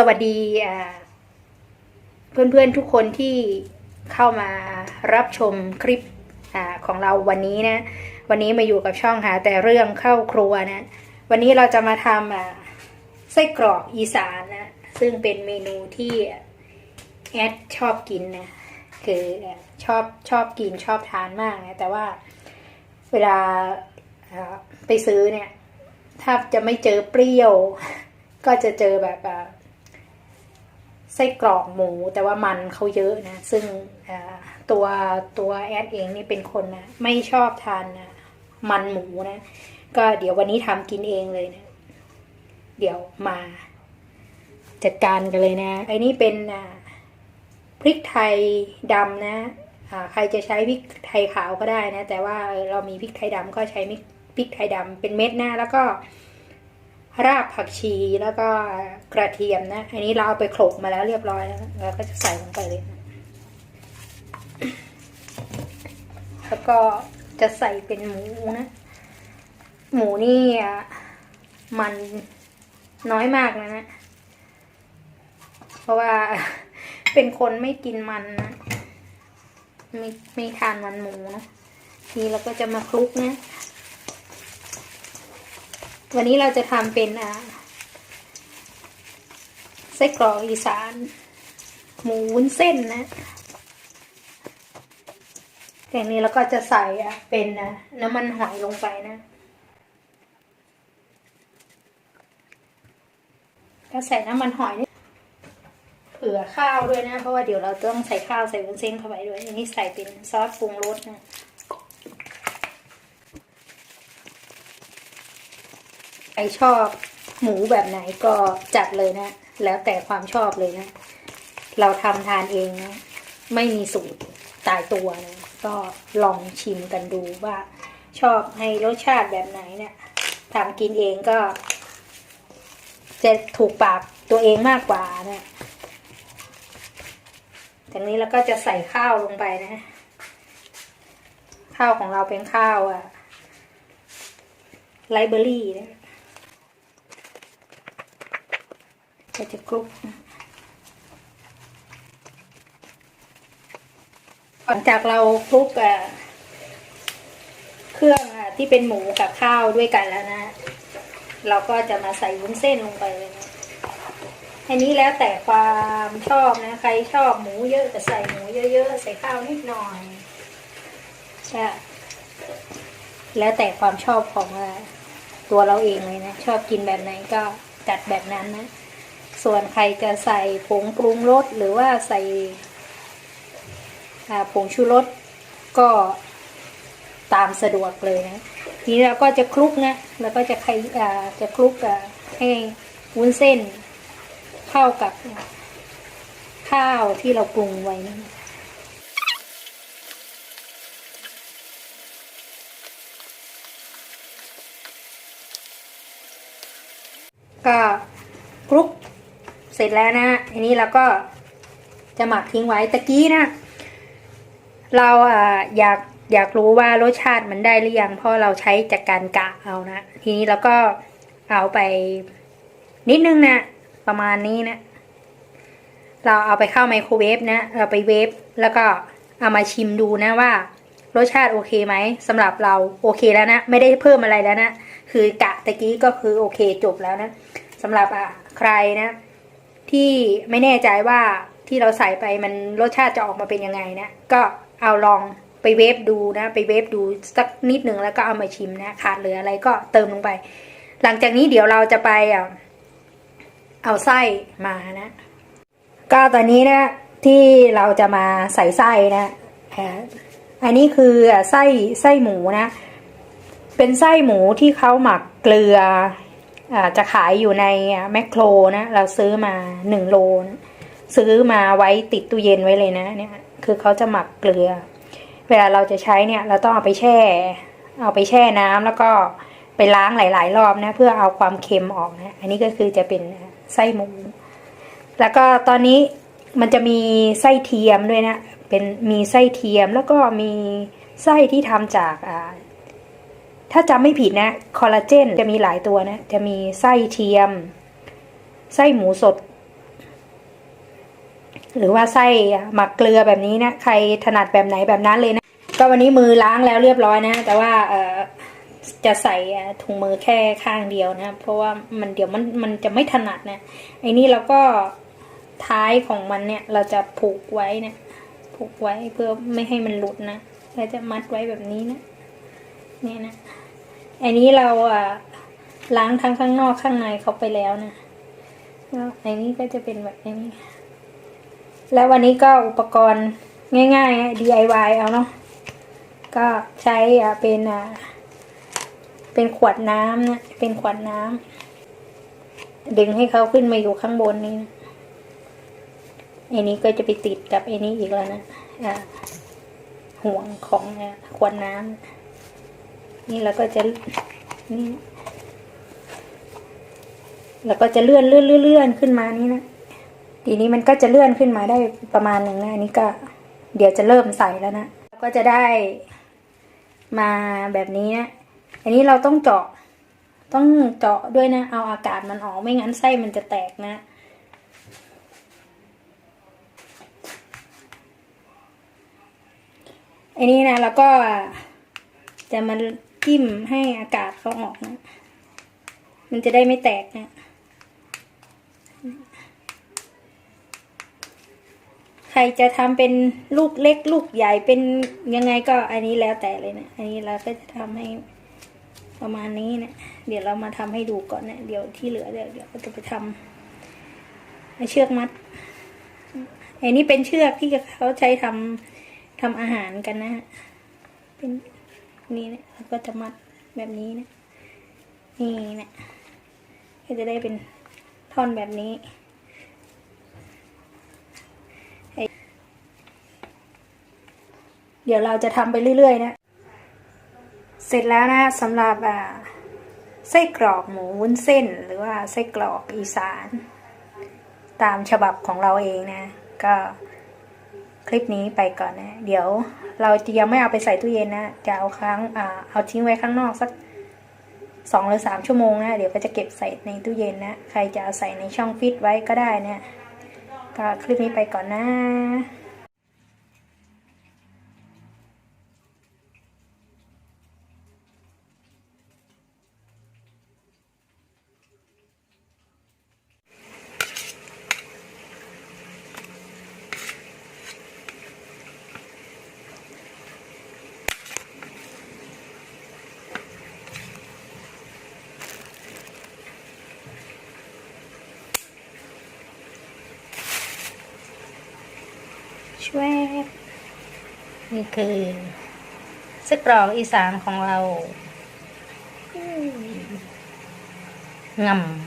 สวัสดีอ่าเพื่อนๆทุกคนที่เข้ามารับชมคลิปอของเราวันนี้นะ วันนี้มาอยู่กับช่องหาแต่เรื่องเข้าครัวนะ วันนี้เราจะมาทำไส้กรอกอีสานนะ ซึ่งเป็นเมนูที่แอดชอบกินนะ คือชอบชอบกินชอบทานมากนะ แต่ว่าเวลาไปซื้อเนี่ย ถ้าจะไม่เจอเปรี้ยว ก็จะเจอแบบ ไส้กรอกหมู แต่ว่ามันเขาเยอะนะ ซึ่งตัวตัวแอดเองนี่เป็นคนนะไม่ชอบทานนะมันหมูนะ ก็เดี๋ยววันนี้ทำกินเองเลยนะ เดี๋ยวมาจัดการกันเลยนะไอ้นี่เป็นพริกไทยดำนะใครจะใช้พริกไทยขาวก็ได้นะ แต่ว่าเรามีพริกไทยดำก็ใช้พริกไทยดำเป็นเม็ดหนะแล้วก็ รากผักชีแล้วก็กระเทียมนะ อันนี้เราเอาไปโขลกมาแล้วเรียบร้อยแล้วเราก็จะใส่ลงไปเลยนะแล้วก็จะใส่เป็นหมูนะ หมูนี่มันน้อยมากนะนะ เพราะว่าเป็นคนไม่กินมันนะ ไม่ไม่ทานมันหมูนะทีนี้เราก็จะมาคลุกนะ วันนี้เราจะทำเป็นไส้กรอกอีสาน หมูวุ้นเส้นนะอย่างนี้เราก็จะใส่อะเป็นอะน้ำมันหอยลงไปนะ ก็ใส่น้ำมันหอยนี่เผื่อข้าวด้วยนะ เพราะว่าเดี๋ยวเราต้องใส่ข้าวใส่วุ้นเส้นเข้าไปด้วย อันนี้ใส่เป็นซอสปรุงรสนะ ใครชอบหมูแบบไหนก็จัดเลยนะ แล้วแต่ความชอบเลยนะ เราทำทานเองนะ ไม่มีสูตรตายตัวนะก็ลองชิมกันดูว่าชอบให้รสชาติแบบไหนเนะี่ยทำกินเองก็ จะถูกปากตัวเองมากกว่านะจากนี้เราก็จะใส่ข้าวลงไปนะ ข้าวของเราเป็นข้าวอะไลเบอรี่นะ ก็จะคลุกหลังจากเราคลุกเครื่องที่เป็นหมูกับข้าวด้วยกันแล้วนะ เราก็จะมาใส่วุ้นเส้นลงไปเลยนะอันนี้แล้วแต่ความชอบนะ ใครชอบหมูเยอะก็ใส่หมูเยอะๆใส่ข้าวนิดหน่อยใช่แล้วแต่ความชอบของตัวเราเองเลยนะ ชอบกินแบบไหนก็จัดแบบนั้นนะ ส่วนใครจะใส่ผงปรุงรสหรือว่าใส่ผงชูรสก็ตามสะดวกเลยนะทีนี้เราก็จะคลุกนะแล้วก็จะใครจะคลุกให้วุ้นเส้นเข้ากับข้าวที่เราปรุงไว้นะก็คลุก เสร็จแล้วนะอันนี้เราก็จะหมักทิ้งไว้ตะกี้นะ เราอ่าอยากอยากรู้ว่ารสชาติมันได้หรือยังเพราะเราใช้จากการกะเอานะ ทีนี้เราก็เอาไปนิดนึงนะ ประมาณนี้นะ เราเอาไปเข้าไมโครเวฟนะ เราไปเวฟแล้วก็เอามาชิมดูนะว่ารสชาติโอเคไหมสำหรับเราโอเคแล้วนะ ไม่ได้เพิ่มอะไรแล้วนะ คือกะตะกี้ก็คือโอเคจบแล้วนะสำหรับอะใครนะ ที่ไม่แน่ใจว่าที่เราใส่ไปมันรสชาติจะออกมาเป็นยังไงนะก็เอาลองไปเวฟดูนะ ไปเวฟดูสักนิดหนึ่งแล้วก็เอามาชิมนะขาดเหลืออะไรก็เติมลงไป หลังจากนี้เดี๋ยวเราจะไปเอาไส้มานะ ก็ตอนนี้นะที่เราจะมาใส่ไส้นะอันนี้คือไส้ไส้หมูนะ เป็นไส้หมูที่เขาหมักเกลือ จะขายอยู่ในแมคโครนะ เราซื้อมาหนึ่งโลนะซื้อมาไว้ติดตู้เย็นไว้เลยนะเนี่ย คือเขาจะหมักเกลือ เวลาเราจะใช้เนี่ย เราต้องเอาไปแช่ เอาไปแช่น้ำแล้วก็ไปล้างหลาย ๆ รอบนะ เพื่อเอาความเค็มออกนะ อันนี้ก็คือจะเป็นไส้หมู แล้วก็ตอนนี้มันจะมีไส้เทียมด้วยนะ เป็นมีไส้เทียมแล้วก็มีไส้ที่ทำจากอ่า ถ้าจำไม่ผิดนะคอลลาเจนจะมีหลายตัวนะ จะมีไส้เทียม ไส้หมูสด หรือว่าไส้หมักเกลือแบบนี้นะ ใครถนัดแบบไหนแบบนั้นเลยนะ ก็วันนี้มือล้างแล้วเรียบร้อยนะ แต่ว่าจะใส่ถุงมือแค่ข้างเดียวนะ เพราะว่ามันเดี๋ยวมันมันจะไม่ถนัดนะไอ้นี่เราก็ท้ายของมันเนี่ย เราจะผูกไว้นี่ยผูกไว้เพื่อไม่ให้มันหลุดนะเราจะมัดไว้แบบนี้นะเนี่ยนะ อ้นี้เราอะล้างทั้งข้างนอกข้างในเขาไปแล้วนะแล้วอ้นี้ก็จะเป็นแบบนี้ แล้ววันนี้ก็อุปกรณ์ง่ายๆ DIY เอาเนาะก็ใช้อะเป็นอะเป็นขวดน้ำนะเป็นขวดน้ำดึงให้เขาขึ้นมาอยู่ข้างบนนี้นะอ้นี้ก็จะไปติดกับอ้นี้อีกแล้วนะอะห่วงของอะขวดน้ำ นี่เราก็จะนี่แล้วก็จะเลื่อนเลื่อนเลื่อนเลื่อนขึ้นมานี่นะทีนี้มันก็จะเลื่อนขึ้นมาได้ประมาณหนึ่งนะอันนี้ก็ เดี๋ยวจะเริ่มใส่แล้วนะก็จะได้มาแบบนี้นะอันนี้เราต้องเจาะต้องเจาะด้วยนะ เอาอากาศมันออกไม่งั้นไส้มันจะแตกนะอันนี้นะแล้วก็จะมัน จิ้มให้อากาศเขาออกนะ มันจะได้ไม่แตกนะใครจะทำเป็นลูกเล็กลูกใหญ่เป็นยังไงก็อันนี้แล้วแต่เลยนะอันนี้เราก็จะทำให้ประมาณนี้เนะเดี๋ยวเรามาทำให้ดูก่อนนะเดี๋ยวที่เหลือเดี๋ยวเดี๋ยวก็จะไปทำเชือกมัดอันนี้เป็นเชือกที่เขาใช้ทำทำอาหารกันนะฮะเป็น นี่นะแล้วก็จะมัดแบบนี้นะ นี่นะก็จะได้เป็นท่อนแบบนี้เดี๋ยวเราจะทำไปเรื่อยๆนะ เสร็จแล้วนะสำหรับอ่าไส้กรอกหมูวุ้นเส้น หรือว่าไส้กรอกอีสาน ตามฉบับของเราเองนะ ก็ คลิปนี้ไปก่อนนะ เดี๋ยวเราจะยังไม่เอาไปใส่ตู้เย็นนะ จะเอาค้างอ่าเอาทิ้งไว้ข้างนอกสักสองหรือสามชั่วโมงนะ เดี๋ยวก็จะเก็บใส่ในตู้เย็นนะ ใครจะเอาใส่ในช่องฟิตไว้ก็ได้นะก็คลิปนี้ไปก่อนนะ ช่วยนี่คือไส้กรอกอีสานของเราอืมงำ